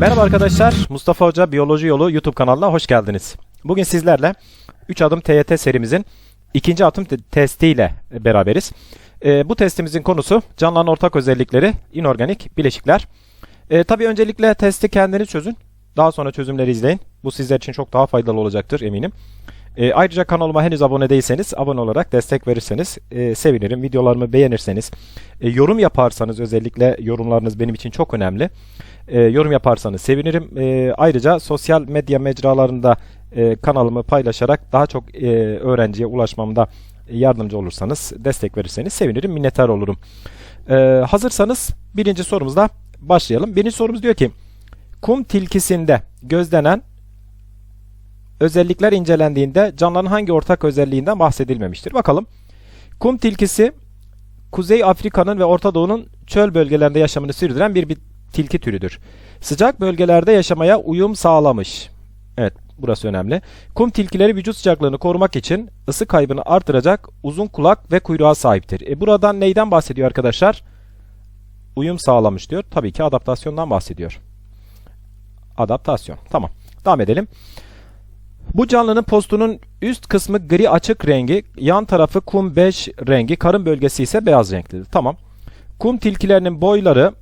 Merhaba arkadaşlar, Mustafa Hoca Biyoloji Yolu YouTube kanalına hoş geldiniz. Bugün sizlerle 3 adım TYT serimizin ikinci adım te- testiyle beraberiz. Ee, bu testimizin konusu canlıların ortak özellikleri, inorganik bileşikler. Ee, tabii öncelikle testi kendiniz çözün, daha sonra çözümleri izleyin. Bu sizler için çok daha faydalı olacaktır eminim. Ee, ayrıca kanalıma henüz abone değilseniz abone olarak destek verirseniz e, sevinirim. Videolarımı beğenirseniz, e, yorum yaparsanız özellikle yorumlarınız benim için çok önemli. E, yorum yaparsanız sevinirim. E, ayrıca sosyal medya mecralarında e, kanalımı paylaşarak daha çok e, öğrenciye ulaşmamda yardımcı olursanız, destek verirseniz sevinirim, minnettar olurum. E, hazırsanız birinci sorumuzla başlayalım. Birinci sorumuz diyor ki, kum tilkisinde gözlenen özellikler incelendiğinde canlıların hangi ortak özelliğinden bahsedilmemiştir? Bakalım. Kum tilkisi Kuzey Afrika'nın ve Orta Doğu'nun çöl bölgelerinde yaşamını sürdüren bir, bir tilki türüdür. Sıcak bölgelerde yaşamaya uyum sağlamış. Evet, burası önemli. Kum tilkileri vücut sıcaklığını korumak için ısı kaybını artıracak uzun kulak ve kuyruğa sahiptir. E buradan neyden bahsediyor arkadaşlar? Uyum sağlamış diyor. Tabii ki adaptasyondan bahsediyor. Adaptasyon. Tamam. Devam edelim. Bu canlının postunun üst kısmı gri açık rengi, yan tarafı kum bej rengi, karın bölgesi ise beyaz renklidir. Tamam. Kum tilkilerinin boyları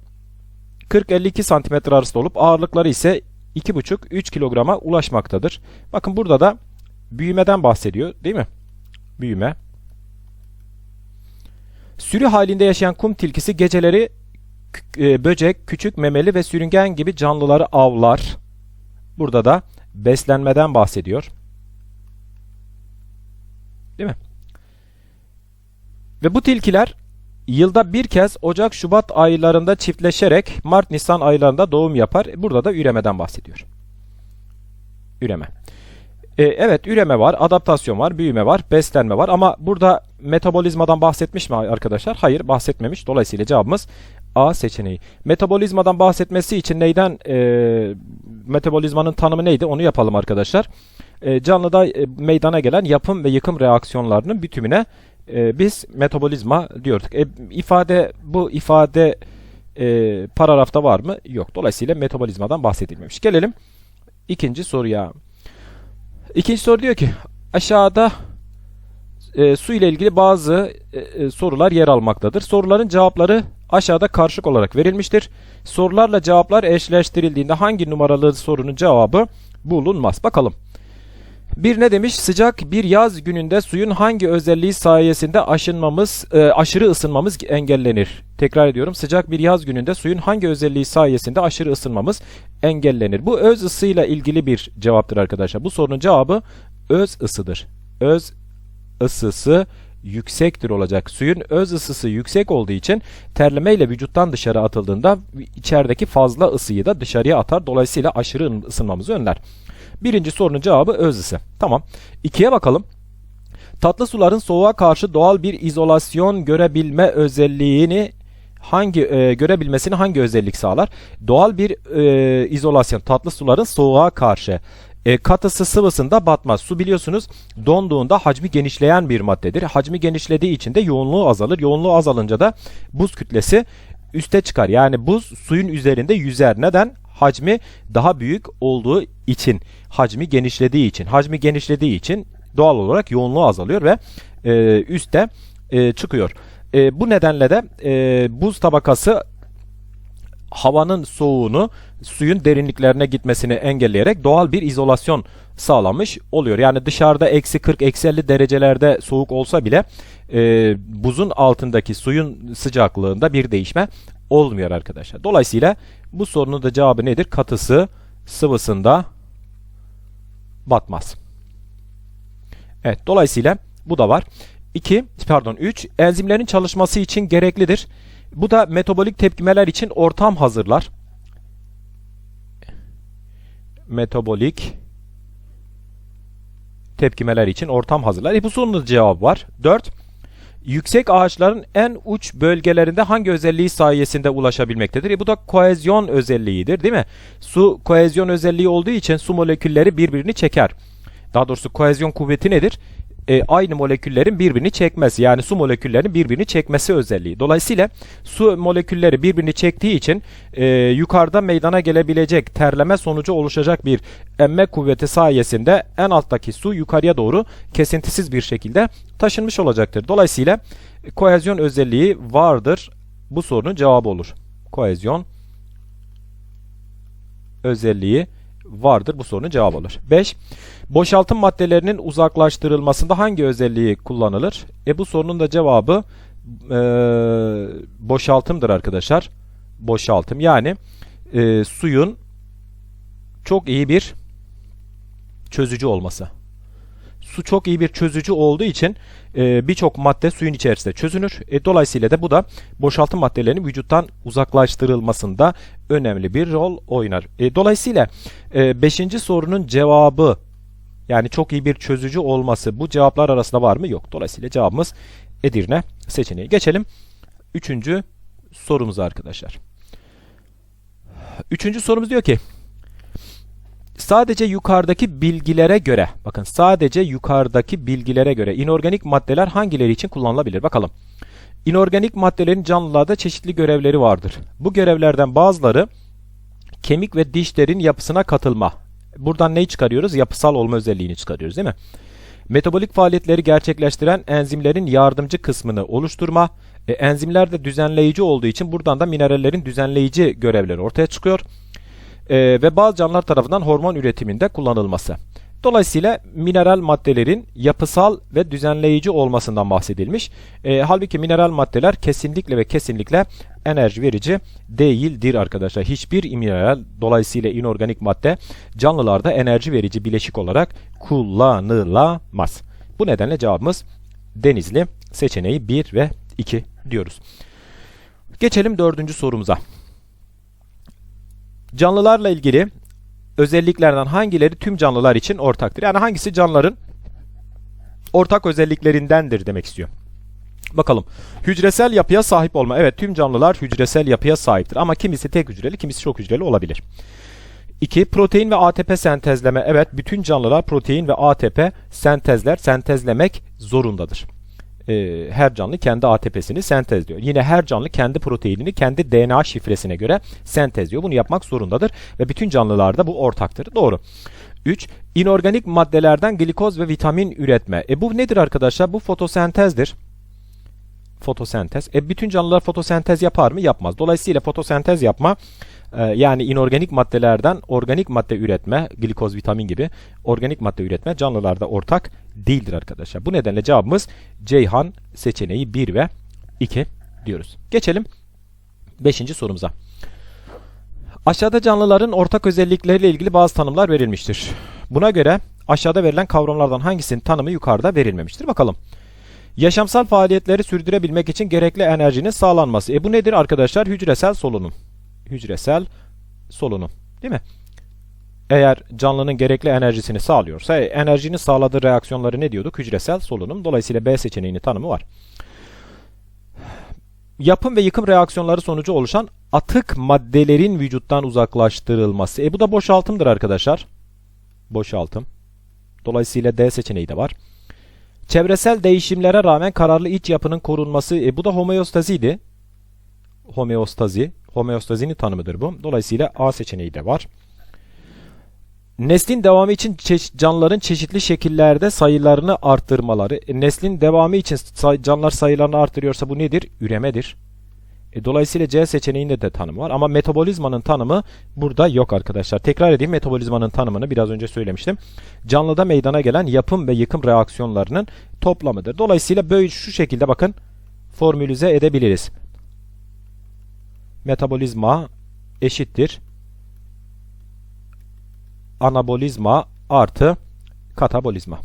40-52 cm arasında olup ağırlıkları ise 2,5-3 kilograma ulaşmaktadır. Bakın burada da büyümeden bahsediyor değil mi? Büyüme. Sürü halinde yaşayan kum tilkisi geceleri e, böcek, küçük memeli ve sürüngen gibi canlıları avlar. Burada da beslenmeden bahsediyor. Değil mi? Ve bu tilkiler yılda bir kez Ocak-Şubat aylarında çiftleşerek Mart-Nisan aylarında doğum yapar. Burada da üremeden bahsediyor. Üreme. E, evet üreme var, adaptasyon var, büyüme var, beslenme var ama burada metabolizmadan bahsetmiş mi arkadaşlar? Hayır bahsetmemiş. Dolayısıyla cevabımız A seçeneği. Metabolizmadan bahsetmesi için neyden e, metabolizmanın tanımı neydi onu yapalım arkadaşlar. E, canlıda e, meydana gelen yapım ve yıkım reaksiyonlarının bütümüne e, biz metabolizma diyorduk. E, ifade bu ifade e, paragrafta var mı? Yok. Dolayısıyla metabolizmadan bahsedilmemiş. Gelelim ikinci soruya. İkinci soru diyor ki aşağıda e, su ile ilgili bazı e, e, sorular yer almaktadır. Soruların cevapları aşağıda karşılık olarak verilmiştir. Sorularla cevaplar eşleştirildiğinde hangi numaralı sorunun cevabı bulunmaz? Bakalım. Bir ne demiş? Sıcak bir yaz gününde suyun hangi özelliği sayesinde aşınmamız, e, aşırı ısınmamız engellenir? Tekrar ediyorum. Sıcak bir yaz gününde suyun hangi özelliği sayesinde aşırı ısınmamız engellenir? Bu öz ısıyla ilgili bir cevaptır arkadaşlar. Bu sorunun cevabı öz ısıdır. Öz ısısı yüksektir olacak. Suyun öz ısısı yüksek olduğu için terlemeyle vücuttan dışarı atıldığında içerideki fazla ısıyı da dışarıya atar. Dolayısıyla aşırı ısınmamızı önler. Birinci sorunun cevabı öz ısı. Tamam. İkiye bakalım. Tatlı suların soğuğa karşı doğal bir izolasyon görebilme özelliğini hangi e, görebilmesini hangi özellik sağlar? Doğal bir e, izolasyon tatlı suların soğuğa karşı e, katısı sıvısında batmaz. Su biliyorsunuz donduğunda hacmi genişleyen bir maddedir. Hacmi genişlediği için de yoğunluğu azalır. Yoğunluğu azalınca da buz kütlesi üste çıkar. Yani buz suyun üzerinde yüzer. Neden? Hacmi daha büyük olduğu için, hacmi genişlediği için, hacmi genişlediği için doğal olarak yoğunluğu azalıyor ve e, üste e, çıkıyor. E, bu nedenle de e, buz tabakası havanın soğuğunu suyun derinliklerine gitmesini engelleyerek doğal bir izolasyon sağlamış oluyor. Yani dışarıda eksi 40 eksi 50 derecelerde soğuk olsa bile e, buzun altındaki suyun sıcaklığında bir değişme olmuyor arkadaşlar. Dolayısıyla bu sorunun da cevabı nedir? Katısı sıvısında batmaz. Evet dolayısıyla bu da var. 2 pardon 3 enzimlerin çalışması için gereklidir. Bu da metabolik tepkimeler için ortam hazırlar. Metabolik tepkimeler için ortam hazırlar. E bu sorunun cevabı var. 4. Yüksek ağaçların en uç bölgelerinde hangi özelliği sayesinde ulaşabilmektedir? E bu da koezyon özelliğidir değil mi? Su koezyon özelliği olduğu için su molekülleri birbirini çeker. Daha doğrusu koezyon kuvveti nedir? E, aynı moleküllerin birbirini çekmesi yani su moleküllerinin birbirini çekmesi özelliği. Dolayısıyla su molekülleri birbirini çektiği için e, yukarıda meydana gelebilecek terleme sonucu oluşacak bir emme kuvveti sayesinde en alttaki su yukarıya doğru kesintisiz bir şekilde taşınmış olacaktır. Dolayısıyla kohezyon özelliği vardır. Bu sorunun cevabı olur. Kohezyon özelliği vardır. Bu sorunun cevabı olur. 5. Boşaltım maddelerinin uzaklaştırılmasında hangi özelliği kullanılır? E bu sorunun da cevabı e, boşaltımdır arkadaşlar. Boşaltım yani e, suyun çok iyi bir çözücü olması. Su çok iyi bir çözücü olduğu için e, birçok madde suyun içerisinde çözünür. E, dolayısıyla da bu da boşaltım maddelerinin vücuttan uzaklaştırılmasında önemli bir rol oynar. E, dolayısıyla 5. E, sorunun cevabı yani çok iyi bir çözücü olması bu cevaplar arasında var mı? Yok. Dolayısıyla cevabımız Edirne seçeneği. Geçelim 3. sorumuza arkadaşlar. Üçüncü sorumuz diyor ki sadece yukarıdaki bilgilere göre bakın sadece yukarıdaki bilgilere göre inorganik maddeler hangileri için kullanılabilir? Bakalım. İnorganik maddelerin canlılarda çeşitli görevleri vardır. Bu görevlerden bazıları kemik ve dişlerin yapısına katılma. Buradan neyi çıkarıyoruz? Yapısal olma özelliğini çıkarıyoruz değil mi? Metabolik faaliyetleri gerçekleştiren enzimlerin yardımcı kısmını oluşturma. E, enzimler de düzenleyici olduğu için buradan da minerallerin düzenleyici görevleri ortaya çıkıyor e, ve bazı canlılar tarafından hormon üretiminde kullanılması. Dolayısıyla mineral maddelerin yapısal ve düzenleyici olmasından bahsedilmiş. E, halbuki mineral maddeler kesinlikle ve kesinlikle enerji verici değildir arkadaşlar. Hiçbir mineral dolayısıyla inorganik madde canlılarda enerji verici bileşik olarak kullanılamaz. Bu nedenle cevabımız Denizli seçeneği 1 ve 2 diyoruz. Geçelim dördüncü sorumuza. Canlılarla ilgili özelliklerden hangileri tüm canlılar için ortaktır? Yani hangisi canlıların ortak özelliklerindendir demek istiyor. Bakalım. Hücresel yapıya sahip olma. Evet tüm canlılar hücresel yapıya sahiptir. Ama kimisi tek hücreli, kimisi çok hücreli olabilir. 2. Protein ve ATP sentezleme. Evet bütün canlılar protein ve ATP sentezler, sentezlemek zorundadır e, her canlı kendi ATP'sini sentezliyor. Yine her canlı kendi proteinini kendi DNA şifresine göre sentezliyor. Bunu yapmak zorundadır ve bütün canlılarda bu ortaktır. Doğru. 3. İnorganik maddelerden glikoz ve vitamin üretme. E bu nedir arkadaşlar? Bu fotosentezdir. Fotosentez. E bütün canlılar fotosentez yapar mı? Yapmaz. Dolayısıyla fotosentez yapma ee, yani inorganik maddelerden organik madde üretme, glikoz, vitamin gibi organik madde üretme canlılarda ortak değildir arkadaşlar. Bu nedenle cevabımız Ceyhan seçeneği 1 ve 2 diyoruz. Geçelim 5. sorumuza. Aşağıda canlıların ortak özellikleriyle ilgili bazı tanımlar verilmiştir. Buna göre aşağıda verilen kavramlardan hangisinin tanımı yukarıda verilmemiştir? Bakalım. Yaşamsal faaliyetleri sürdürebilmek için gerekli enerjinin sağlanması. E bu nedir arkadaşlar? Hücresel solunum hücresel solunum. Değil mi? Eğer canlının gerekli enerjisini sağlıyorsa e, enerjinin sağladığı reaksiyonları ne diyorduk? Hücresel solunum. Dolayısıyla B seçeneğinin tanımı var. Yapım ve yıkım reaksiyonları sonucu oluşan atık maddelerin vücuttan uzaklaştırılması. E bu da boşaltımdır arkadaşlar. Boşaltım. Dolayısıyla D seçeneği de var. Çevresel değişimlere rağmen kararlı iç yapının korunması. E bu da homeostaziydi. Homeostazi homeostazinin tanımıdır bu. Dolayısıyla A seçeneği de var. Neslin devamı için canlıların çeşitli şekillerde sayılarını arttırmaları. E, neslin devamı için say canlılar sayılarını arttırıyorsa bu nedir? Üremedir. E, dolayısıyla C seçeneğinde de tanım var. Ama metabolizmanın tanımı burada yok arkadaşlar. Tekrar edeyim metabolizmanın tanımını biraz önce söylemiştim. Canlıda meydana gelen yapım ve yıkım reaksiyonlarının toplamıdır. Dolayısıyla böyle şu şekilde bakın formülize edebiliriz metabolizma eşittir anabolizma artı katabolizma.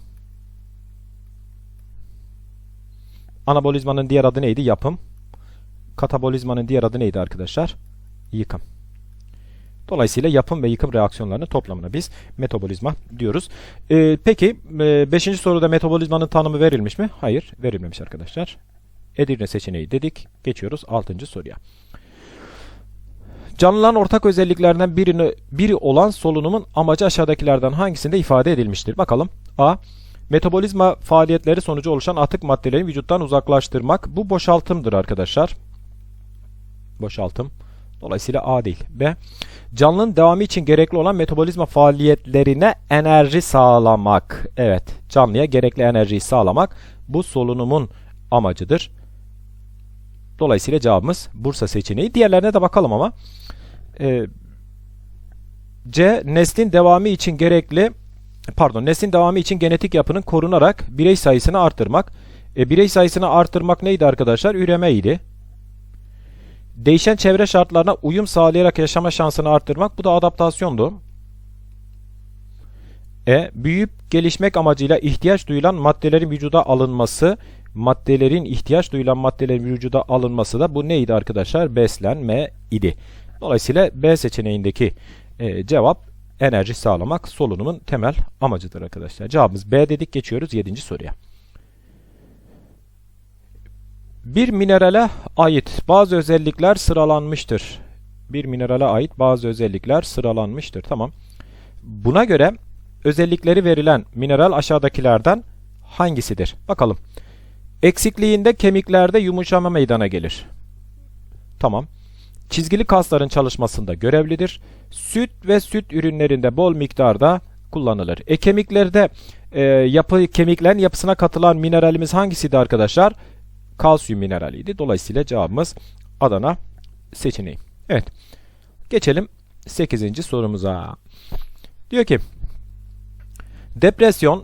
Anabolizmanın diğer adı neydi? Yapım. Katabolizmanın diğer adı neydi arkadaşlar? Yıkım. Dolayısıyla yapım ve yıkım reaksiyonlarının toplamına biz metabolizma diyoruz. Ee, peki 5. E, soruda metabolizmanın tanımı verilmiş mi? Hayır verilmemiş arkadaşlar. Edirne seçeneği dedik. Geçiyoruz 6. soruya. Canlıların ortak özelliklerinden birini, biri olan solunumun amacı aşağıdakilerden hangisinde ifade edilmiştir? Bakalım. A. Metabolizma faaliyetleri sonucu oluşan atık maddeleri vücuttan uzaklaştırmak. Bu boşaltımdır arkadaşlar. Boşaltım. Dolayısıyla A değil. B. Canlının devamı için gerekli olan metabolizma faaliyetlerine enerji sağlamak. Evet, canlıya gerekli enerjiyi sağlamak bu solunumun amacıdır. Dolayısıyla cevabımız Bursa seçeneği. Diğerlerine de bakalım ama. Ee, C. Neslin devamı için gerekli pardon neslin devamı için genetik yapının korunarak birey sayısını arttırmak. E, birey sayısını arttırmak neydi arkadaşlar? Üremeydi. Değişen çevre şartlarına uyum sağlayarak yaşama şansını arttırmak. Bu da adaptasyondu. E. Büyüyüp gelişmek amacıyla ihtiyaç duyulan maddelerin vücuda alınması. Maddelerin ihtiyaç duyulan maddelerin vücuda alınması da bu neydi arkadaşlar? Beslenme idi. Dolayısıyla B seçeneğindeki e, cevap enerji sağlamak solunumun temel amacıdır arkadaşlar. Cevabımız B dedik. Geçiyoruz 7. soruya. Bir minerale ait bazı özellikler sıralanmıştır. Bir minerale ait bazı özellikler sıralanmıştır. Tamam. Buna göre özellikleri verilen mineral aşağıdakilerden hangisidir? Bakalım. Eksikliğinde kemiklerde yumuşama meydana gelir. Tamam. Çizgili kasların çalışmasında görevlidir. Süt ve süt ürünlerinde bol miktarda kullanılır. E kemiklerde e, yapı kemiklerin yapısına katılan mineralimiz hangisiydi arkadaşlar? Kalsiyum mineraliydi. Dolayısıyla cevabımız Adana seçeneği. Evet. Geçelim 8. sorumuza. Diyor ki Depresyon,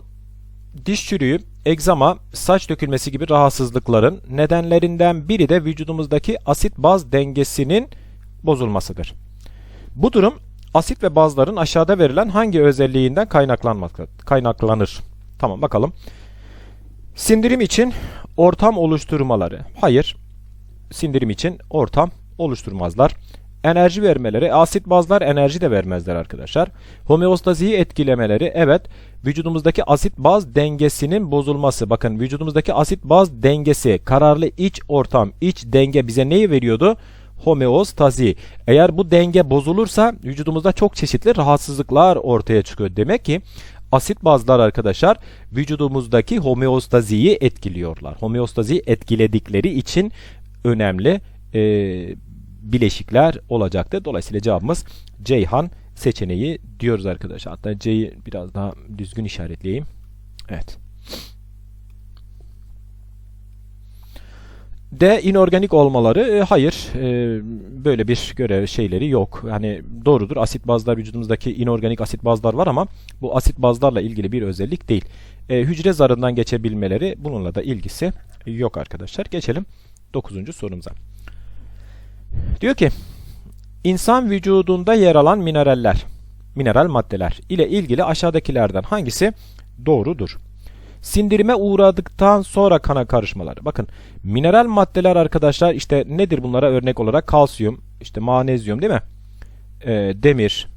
diş çürüğü, egzama, saç dökülmesi gibi rahatsızlıkların nedenlerinden biri de vücudumuzdaki asit baz dengesinin bozulmasıdır. Bu durum asit ve bazların aşağıda verilen hangi özelliğinden kaynaklanır? Tamam bakalım. Sindirim için ortam oluşturmaları. Hayır. Sindirim için ortam oluşturmazlar. Enerji vermeleri, asit bazlar enerji de vermezler arkadaşlar. Homeostaziyi etkilemeleri, evet vücudumuzdaki asit baz dengesinin bozulması. Bakın vücudumuzdaki asit baz dengesi, kararlı iç ortam, iç denge bize neyi veriyordu? Homeostazi. Eğer bu denge bozulursa vücudumuzda çok çeşitli rahatsızlıklar ortaya çıkıyor. Demek ki asit bazlar arkadaşlar vücudumuzdaki homeostaziyi etkiliyorlar. Homeostaziyi etkiledikleri için önemli e, bileşikler olacaktır. Dolayısıyla cevabımız Ceyhan seçeneği diyoruz arkadaşlar. Hatta C'yi biraz daha düzgün işaretleyeyim. Evet. D inorganik olmaları e, hayır e, böyle bir görev şeyleri yok. Yani doğrudur asit bazlar vücudumuzdaki inorganik asit bazlar var ama bu asit bazlarla ilgili bir özellik değil. E, hücre zarından geçebilmeleri bununla da ilgisi yok arkadaşlar. Geçelim 9. sorumuza. Diyor ki insan vücudunda yer alan mineraller, mineral maddeler ile ilgili aşağıdakilerden hangisi doğrudur? Sindirime uğradıktan sonra kana karışmaları. Bakın mineral maddeler arkadaşlar işte nedir bunlara örnek olarak kalsiyum, işte manezyum değil mi? Ee, demir,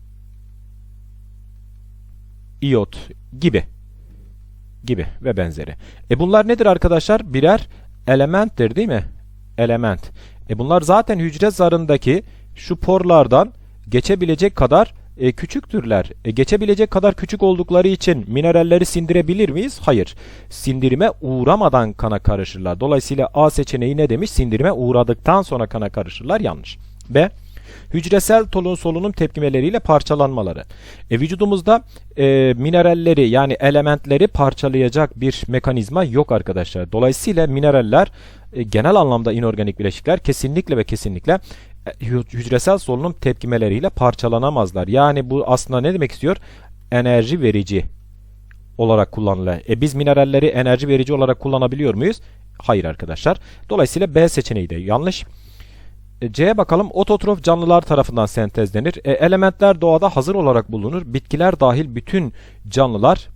iyot gibi gibi ve benzeri. E bunlar nedir arkadaşlar? Birer elementtir değil mi? Element. E bunlar zaten hücre zarındaki şu porlardan geçebilecek kadar e, küçüktürler. E, geçebilecek kadar küçük oldukları için mineralleri sindirebilir miyiz? Hayır. Sindirime uğramadan kana karışırlar. Dolayısıyla A seçeneği ne demiş? Sindirime uğradıktan sonra kana karışırlar. Yanlış. B. Hücresel solunum tepkimeleriyle parçalanmaları. E, vücudumuzda e, mineralleri yani elementleri parçalayacak bir mekanizma yok arkadaşlar. Dolayısıyla mineraller e, genel anlamda inorganik bileşikler kesinlikle ve kesinlikle e, hücresel solunum tepkimeleriyle parçalanamazlar. Yani bu aslında ne demek istiyor? Enerji verici olarak kullanılıyor. E biz mineralleri enerji verici olarak kullanabiliyor muyuz? Hayır arkadaşlar. Dolayısıyla B seçeneği de yanlış. E, C'ye bakalım. Ototrof canlılar tarafından sentezlenir. E, elementler doğada hazır olarak bulunur. Bitkiler dahil bütün canlılar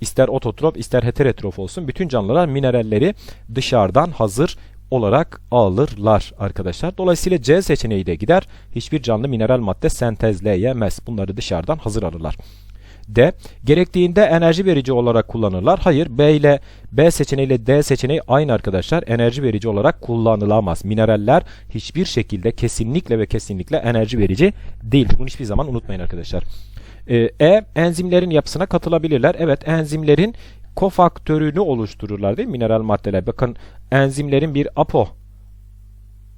ister ototrof ister heterotrof olsun bütün canlılar mineralleri dışarıdan hazır olarak alırlar arkadaşlar. Dolayısıyla C seçeneği de gider. Hiçbir canlı mineral madde sentezleyemez. Bunları dışarıdan hazır alırlar. D. Gerektiğinde enerji verici olarak kullanırlar. Hayır B ile B seçeneği ile D seçeneği aynı arkadaşlar. Enerji verici olarak kullanılamaz. Mineraller hiçbir şekilde kesinlikle ve kesinlikle enerji verici değil. Bunu hiçbir zaman unutmayın arkadaşlar. E, e enzimlerin yapısına katılabilirler. Evet enzimlerin kofaktörünü oluştururlar değil mi mineral maddeler? Bakın enzimlerin bir apo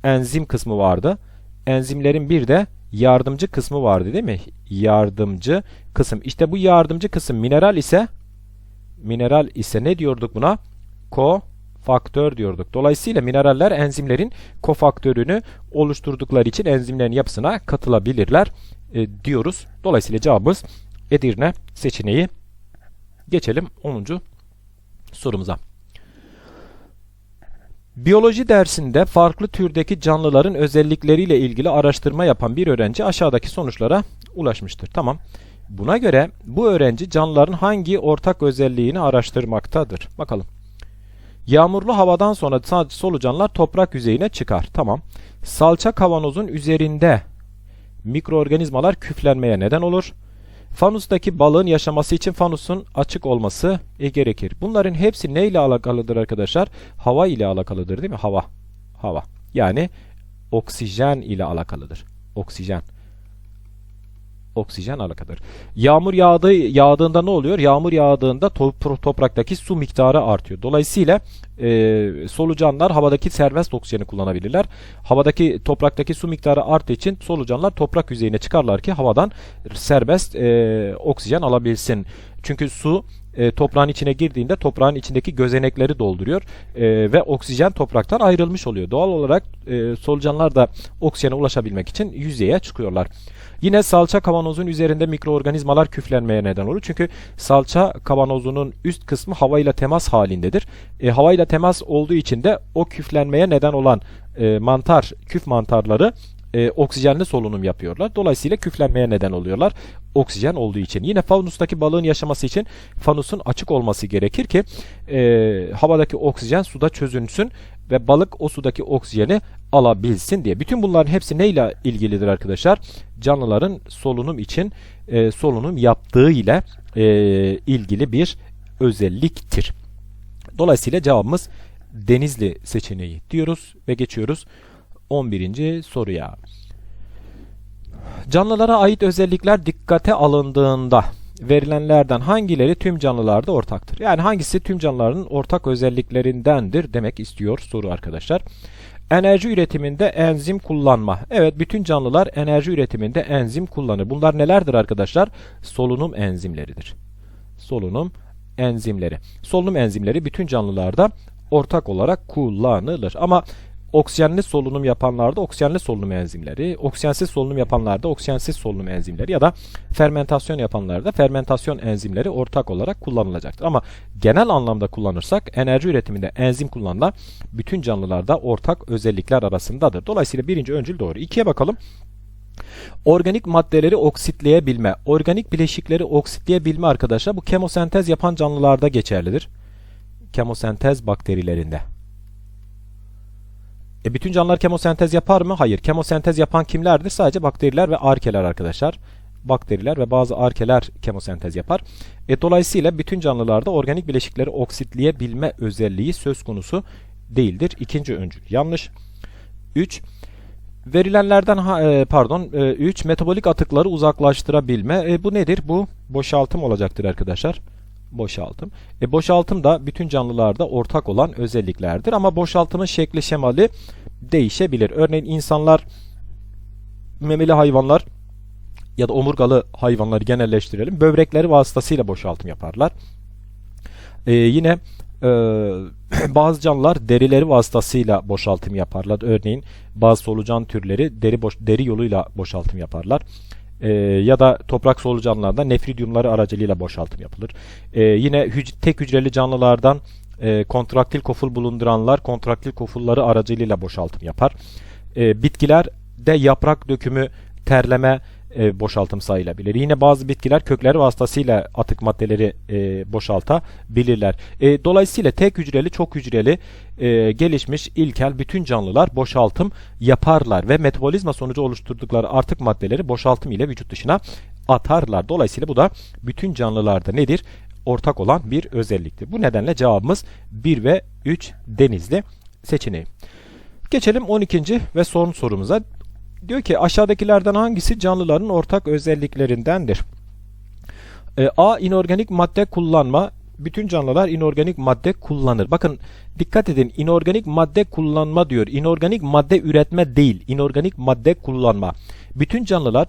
enzim kısmı vardı. Enzimlerin bir de yardımcı kısmı vardı değil mi? Yardımcı kısım. İşte bu yardımcı kısım mineral ise mineral ise ne diyorduk buna? Kofaktör diyorduk. Dolayısıyla mineraller enzimlerin kofaktörünü oluşturdukları için enzimlerin yapısına katılabilirler e, diyoruz. Dolayısıyla cevabımız Edirne seçeneği. Geçelim 10. sorumuza. Biyoloji dersinde farklı türdeki canlıların özellikleriyle ilgili araştırma yapan bir öğrenci aşağıdaki sonuçlara ulaşmıştır. Tamam. Buna göre bu öğrenci canlıların hangi ortak özelliğini araştırmaktadır? Bakalım. Yağmurlu havadan sonra solucanlar toprak yüzeyine çıkar. Tamam. Salça kavanozun üzerinde mikroorganizmalar küflenmeye neden olur. Fanustaki balığın yaşaması için fanusun açık olması e, gerekir. Bunların hepsi neyle alakalıdır arkadaşlar? Hava ile alakalıdır değil mi? Hava. Hava. Yani oksijen ile alakalıdır. Oksijen oksijen alakadır. Yağmur yağdığı, yağdığında ne oluyor? Yağmur yağdığında top, topraktaki su miktarı artıyor. Dolayısıyla e, solucanlar havadaki serbest oksijeni kullanabilirler. Havadaki topraktaki su miktarı arttığı için solucanlar toprak yüzeyine çıkarlar ki havadan serbest e, oksijen alabilsin. Çünkü su e, toprağın içine girdiğinde toprağın içindeki gözenekleri dolduruyor e, ve oksijen topraktan ayrılmış oluyor. Doğal olarak e, solucanlar da oksijene ulaşabilmek için yüzeye çıkıyorlar. Yine salça kavanozun üzerinde mikroorganizmalar küflenmeye neden olur. Çünkü salça kavanozunun üst kısmı havayla temas halindedir. E, havayla temas olduğu için de o küflenmeye neden olan e, mantar, küf mantarları e, oksijenli solunum yapıyorlar. Dolayısıyla küflenmeye neden oluyorlar. Oksijen olduğu için. Yine fanustaki balığın yaşaması için fanusun açık olması gerekir ki e, havadaki oksijen suda çözünsün ve balık o sudaki oksijeni alabilsin diye. Bütün bunların hepsi neyle ilgilidir arkadaşlar? Canlıların solunum için e, solunum yaptığı ile e, ilgili bir özelliktir. Dolayısıyla cevabımız Denizli seçeneği diyoruz ve geçiyoruz 11. soruya. Canlılara ait özellikler dikkate alındığında verilenlerden hangileri tüm canlılarda ortaktır? Yani hangisi tüm canlıların ortak özelliklerindendir demek istiyor soru arkadaşlar. Enerji üretiminde enzim kullanma. Evet bütün canlılar enerji üretiminde enzim kullanır. Bunlar nelerdir arkadaşlar? Solunum enzimleridir. Solunum enzimleri. Solunum enzimleri bütün canlılarda ortak olarak kullanılır. Ama oksijenli solunum yapanlarda oksijenli solunum enzimleri, oksijensiz solunum yapanlarda oksijensiz solunum enzimleri ya da fermentasyon yapanlarda fermentasyon enzimleri ortak olarak kullanılacaktır. Ama genel anlamda kullanırsak enerji üretiminde enzim kullanılan bütün canlılarda ortak özellikler arasındadır. Dolayısıyla birinci öncül doğru. İkiye bakalım. Organik maddeleri oksitleyebilme. Organik bileşikleri oksitleyebilme arkadaşlar bu kemosentez yapan canlılarda geçerlidir. Kemosentez bakterilerinde. E bütün canlılar kemosentez yapar mı? Hayır. Kemosentez yapan kimlerdir? Sadece bakteriler ve arkeler arkadaşlar. Bakteriler ve bazı arkeler kemosentez yapar. E dolayısıyla bütün canlılarda organik bileşikleri oksitleyebilme özelliği söz konusu değildir. İkinci öncül yanlış. 3. Verilenlerden e, pardon 3 e, metabolik atıkları uzaklaştırabilme. E, bu nedir? Bu boşaltım olacaktır arkadaşlar boşaltım. E, boşaltım da bütün canlılarda ortak olan özelliklerdir ama boşaltımın şekli şemali değişebilir. Örneğin insanlar, memeli hayvanlar ya da omurgalı hayvanları genelleştirelim. Böbrekleri vasıtasıyla boşaltım yaparlar. E, yine e, bazı canlılar derileri vasıtasıyla boşaltım yaparlar. Örneğin bazı solucan türleri deri boş, deri yoluyla boşaltım yaparlar e, ya da toprak solucanlarda nefridyumları aracılığıyla boşaltım yapılır. E, yine hüc tek hücreli canlılardan e, kontraktil koful bulunduranlar kontraktil kofulları aracılığıyla boşaltım yapar. E, bitkiler de yaprak dökümü, terleme e, boşaltım sayılabilir. Yine bazı bitkiler kökleri vasıtasıyla atık maddeleri e, boşaltabilirler. E, dolayısıyla tek hücreli, çok hücreli, e, gelişmiş ilkel bütün canlılar boşaltım yaparlar ve metabolizma sonucu oluşturdukları artık maddeleri boşaltım ile vücut dışına atarlar. Dolayısıyla bu da bütün canlılarda nedir? Ortak olan bir özelliktir. Bu nedenle cevabımız 1 ve 3 denizli seçeneği. Geçelim 12. ve son sorumuza. Diyor ki aşağıdakilerden hangisi canlıların ortak özelliklerindendir? E, A. inorganik madde kullanma. bütün canlılar inorganik madde kullanır. Bakın dikkat edin inorganik madde kullanma diyor. İnorganik madde üretme değil. İnorganik madde kullanma. Bütün canlılar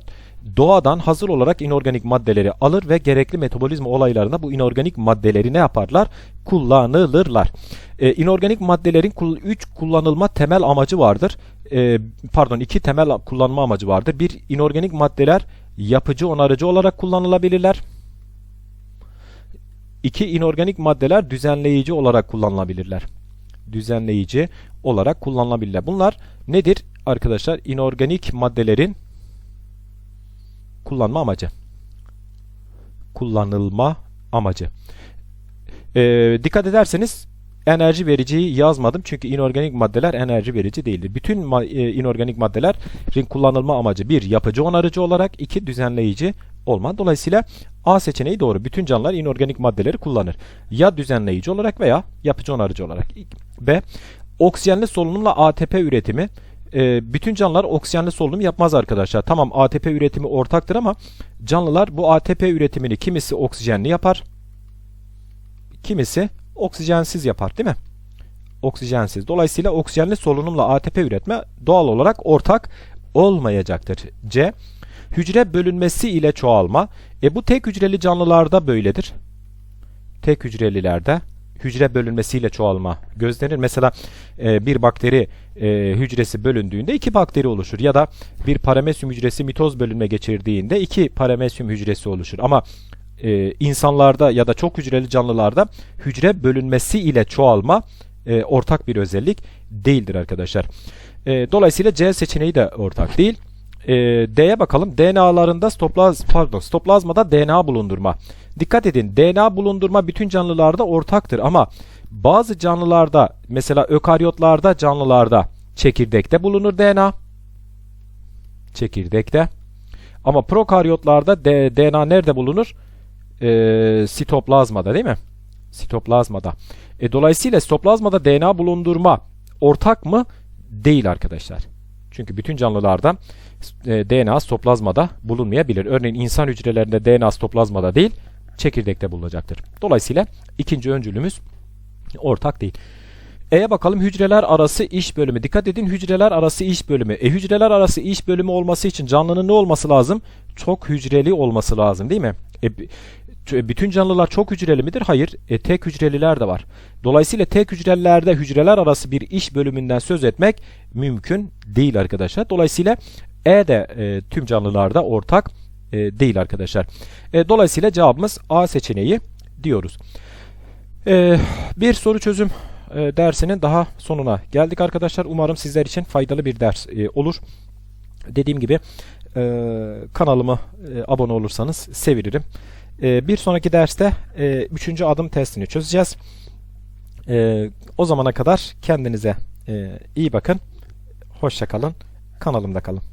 doğadan hazır olarak inorganik maddeleri alır ve gerekli metabolizma olaylarında bu inorganik maddeleri ne yaparlar? Kullanılırlar. Ee, inorganik maddelerin 3 kullanılma temel amacı vardır. Ee, pardon iki temel kullanma amacı vardır. Bir inorganik maddeler yapıcı onarıcı olarak kullanılabilirler. İki inorganik maddeler düzenleyici olarak kullanılabilirler. Düzenleyici olarak kullanılabilirler. Bunlar nedir arkadaşlar? İnorganik maddelerin kullanma amacı. Kullanılma amacı. Ee, dikkat ederseniz enerji vericiyi yazmadım çünkü inorganik maddeler enerji verici değildir. Bütün ma e, inorganik maddelerin kullanılma amacı bir yapıcı onarıcı olarak iki düzenleyici olma. Dolayısıyla A seçeneği doğru. Bütün canlılar inorganik maddeleri kullanır. Ya düzenleyici olarak veya yapıcı onarıcı olarak. B. Oksijenli solunumla ATP üretimi. E, bütün canlılar oksijenli solunum yapmaz arkadaşlar. Tamam ATP üretimi ortaktır ama canlılar bu ATP üretimini kimisi oksijenli yapar. Kimisi oksijensiz yapar değil mi? Oksijensiz. Dolayısıyla oksijenli solunumla ATP üretme doğal olarak ortak olmayacaktır. C. Hücre bölünmesi ile çoğalma. E bu tek hücreli canlılarda böyledir. Tek hücrelilerde hücre bölünmesiyle çoğalma gözlenir. Mesela e, bir bakteri e, hücresi bölündüğünde iki bakteri oluşur ya da bir paramesyum hücresi mitoz bölünme geçirdiğinde iki paramesyum hücresi oluşur. Ama e, insanlarda ya da çok hücreli canlılarda hücre bölünmesi ile çoğalma e, ortak bir özellik değildir arkadaşlar. E, dolayısıyla C seçeneği de ortak değil. E, D'ye bakalım. DNA'larında stoplaz pardon stoplazmada DNA bulundurma. Dikkat edin DNA bulundurma bütün canlılarda ortaktır ama bazı canlılarda mesela ökaryotlarda canlılarda çekirdekte bulunur DNA. Çekirdekte. Ama prokaryotlarda DNA nerede bulunur? E, sitoplazmada değil mi? Sitoplazmada. E, dolayısıyla sitoplazmada DNA bulundurma ortak mı? Değil arkadaşlar. Çünkü bütün canlılarda e, DNA sitoplazmada bulunmayabilir. Örneğin insan hücrelerinde DNA sitoplazmada değil, çekirdekte bulunacaktır. Dolayısıyla ikinci öncülümüz ortak değil. E'ye bakalım hücreler arası iş bölümü. Dikkat edin hücreler arası iş bölümü. E hücreler arası iş bölümü olması için canlının ne olması lazım? Çok hücreli olması lazım değil mi? E, bütün canlılar çok hücreli midir? Hayır. E, tek hücreliler de var. Dolayısıyla tek hücrelilerde hücreler arası bir iş bölümünden söz etmek mümkün değil arkadaşlar. Dolayısıyla E de e, tüm canlılarda ortak e, değil arkadaşlar. E, dolayısıyla cevabımız A seçeneği diyoruz. E, bir soru çözüm e, dersinin daha sonuna geldik arkadaşlar. Umarım sizler için faydalı bir ders e, olur. Dediğim gibi e, kanalıma e, abone olursanız sevinirim. E, bir sonraki derste e, üçüncü adım testini çözeceğiz. E, o zamana kadar kendinize e, iyi bakın. Hoşça kalın. Kanalımda kalın.